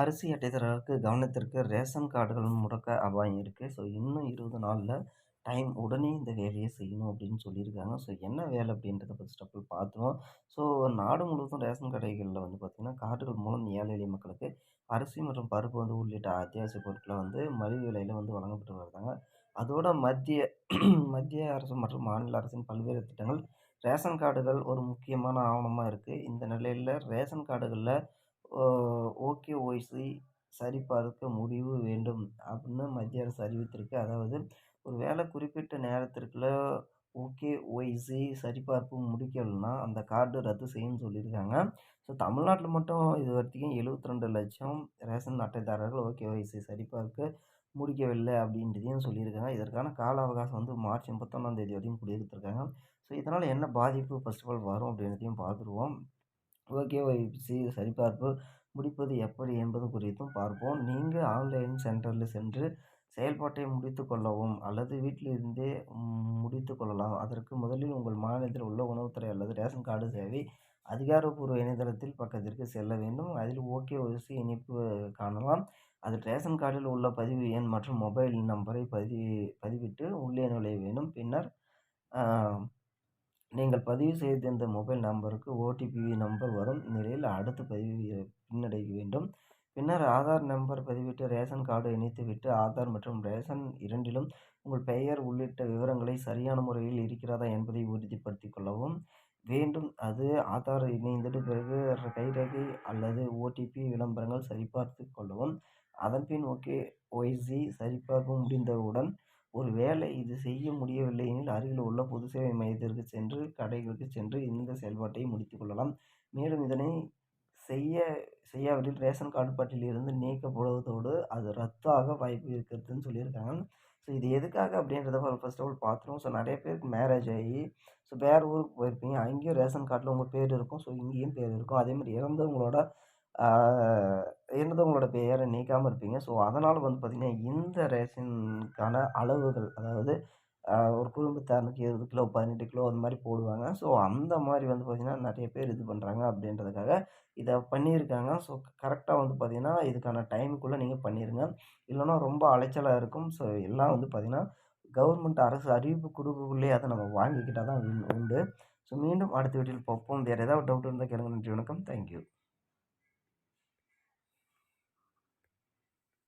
அரிசி அட்டைதாரர்களுக்கு கவனத்திற்கு ரேஷன் கார்டுகள் முடக்க அபாயம் இருக்குது ஸோ இன்னும் இருபது நாளில் டைம் உடனே இந்த வேலையை செய்யணும் அப்படின்னு சொல்லியிருக்காங்க. ஸோ என்ன வேலை அப்படின்றத ஃபஸ்ட் ஆஃப் ஆல் பார்த்துருவோம். ஸோ நாடு முழுவதும் ரேஷன் கடைகளில் வந்து பார்த்திங்கன்னா கார்டுகள் மூலம் ஏழை எளிய மக்களுக்கு அரிசி மற்றும் பருப்பு வந்து உள்ளிட்ட அத்தியாவசிய பொருட்களை வந்து மலிவு விலையில் வந்து வழங்கப்பட்டு வருதாங்க. அதோட மத்திய மத்திய அரசு மற்றும் மாநில அரசின் பல்வேறு திட்டங்கள் ரேஷன் கார்டுகள் ஒரு முக்கியமான ஆவணமாக இருக்குது இந்த நிலையில் ரேஷன் கார்டுகளில் ஓகேஒய்சி சரிபார்க்க முடிவு வேண்டும் அப்படின்னு மத்திய அரசு அறிவித்திருக்கு. அதாவது ஒரு வேலை குறிப்பிட்ட நேரத்திற்குள்ள ஓகேஒய்சி சரிபார்ப்பு முடிக்கலைன்னா அந்த கார்டு ரத்து செய்யும்னு சொல்லியிருக்காங்க. ஸோ தமிழ்நாட்டில் மட்டும் இது வரைக்கும் எழுபத்தி ரெண்டு லட்சம் ரேஷன் அட்டைதாரர்கள் ஓகேஒய்சி சரிபார்க்க முடிக்கவில்லை அப்படின்றதையும் சொல்லியிருக்காங்க. இதற்கான கால அவகாசம் வந்து மார்ச் முப்பத்தொன்னாம் தேதி வரையும் கொடுத்துருக்காங்க ஸோ இதனால் என்ன பாதிப்பு? ஃபஸ்ட் ஆஃப் ஆல் வரும் அப்படின்றதையும் பார்த்துருவோம். ஓகேஒய்சி சரிபார்ப்பு முடிப்பது எப்படி என்பது குறித்தும் பார்ப்போம். நீங்கள் ஆன்லைன் சென்டரில் சென்று செயல்பாட்டை முடித்து கொள்ளவும் அல்லது வீட்டிலிருந்தே முடித்து கொள்ளலாம். அதற்கு முதலில் உங்கள் மாநிலத்தில் உள்ள உணவுத்துறை அல்லது ரேஷன் கார்டு சேவை அதிகாரப்பூர்வ இணையதளத்தில் பக்கத்திற்கு செல்ல வேண்டும். அதில் ஓகே ஓசி இணைப்பு காணலாம். அது ரேஷன் கார்டில் உள்ள பதிவு எண் மற்றும் மொபைல் நம்பரை பதிவி பதிவிட்டு உள்ளே நுழைய வேண்டும். பின்னர் நீங்கள் பதிவு செய்திருந்த மொபைல் நம்பருக்கு ஓடிபி நம்பர் வரும் நிலையில் அடுத்து பதிவு பின்னடைய வேண்டும். பின்னர் ஆதார் நம்பர் பதிவிட்டு ரேஷன் கார்டு இணைத்துவிட்டு ஆதார் மற்றும் ரேஷன் இரண்டிலும் உங்கள் பெயர் உள்ளிட்ட விவரங்களை சரியான முறையில் இருக்கிறதா என்பதை உறுதிப்படுத்திக் கொள்ளவும். வேண்டும். அது ஆதார் இணைந்தது பிறகு கைரேகை அல்லது ஓடிபி விளம்பரங்கள் சரிபார்த்து கொள்ளவும். அதன்பின் ஓகே ஒய்சி சரிபார்ப்பு முடிந்தவுடன் ஒரு வேலை இது செய்ய முடியவில்லை எனில் அருகில் உள்ள பொது சேவை மையத்திற்கு சென்று கடைகளுக்கு சென்று இந்த செயல்பாட்டை முடித்துக் கொள்ளலாம். மேலும் இதனை செய்ய செய்யாவிடில் ரேஷன் கார்டு பட்டியலிருந்து நீக்கப்படுவதோடு அது ரத்தாக வாய்ப்பு இருக்கிறதுன்னு சொல்லியிருக்காங்க. ஸோ இது எதுக்காக அப்படின்றத ஃபர்ஸ்ட் ஆஃப் ஆல் பார்த்துருவோம். ஸோ நிறைய பேருக்கு மேரேஜ் ஆகி ஸோ வேறு ஊருக்கு போயிருப்பீங்க. அங்கேயும் ரேஷன் கார்டில் உங்கள் பேர் இருக்கும். ஸோ இங்கேயும் பேர் இருக்கும். அதேமாதிரி இறந்தவங்களோட என்னது உங்களோட பெயரை? நீக்காமல் இருப்பீங்க. ஸோ அதனால் வந்து பார்த்திங்கன்னா இந்த ரேஷனுக்கான அளவுகள் அதாவது ஒரு குடும்பத்தாருக்கு இருபது கிலோ பதினெட்டு கிலோ அந்த மாதிரி போடுவாங்க. ஸோ அந்த மாதிரி வந்து பார்த்திங்கன்னா நிறைய பேர் இது பண்ணுறாங்க அப்படின்றதுக்காக இதை பண்ணியிருக்காங்க. ஸோ கரெக்டாக வந்து பார்த்திங்கன்னா இதுக்கான டைமுக்குள்ளே நீங்கள் பண்ணிடுங்க இல்லைன்னா ரொம்ப அலைச்சலாக இருக்கும். ஸோ எல்லாம் வந்து பார்த்திங்கன்னா கவர்மெண்ட் அரசு அறிவிப்பு கொடுக்கக்குள்ளேயே அதை நம்ம வாங்கிக்கிட்டால் தான் உண்டு. ஸோ மீண்டும் அடுத்த வீட்டில் பார்ப்போம். வேறு ஏதாவது டவுட் இருந்தால் கேளுங்க. நன்றி வணக்கம். தேங்க்யூ